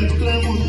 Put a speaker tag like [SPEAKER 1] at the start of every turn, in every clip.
[SPEAKER 1] encontramos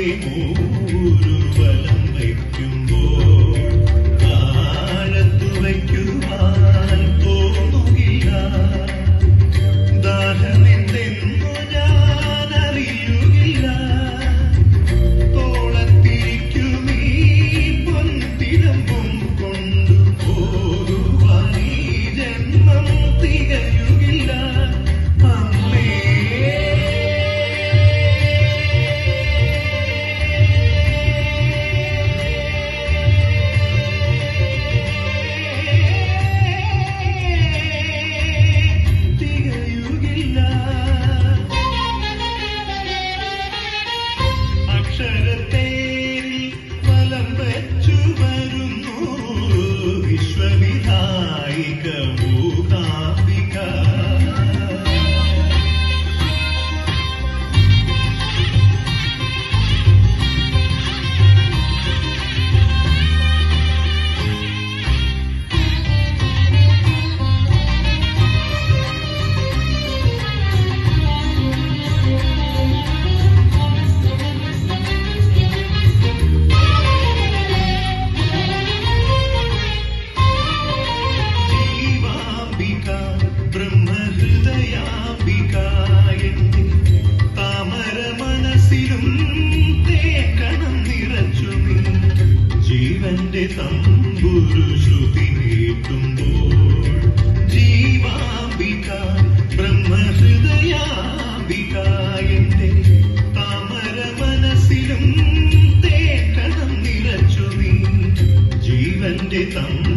[SPEAKER 1] me. Caica. ജീവന്റെ തമ്പുരു ശ്രുതി നീട്ടുമ്പോൾ ജീവാംബിക ബ്രഹ്മഹൃദയാംബിക എന്റെ താമര മനസ്സിലും തേക്കണം നിറച്ചു നീ. ജീവന്റെ തമ്പുരു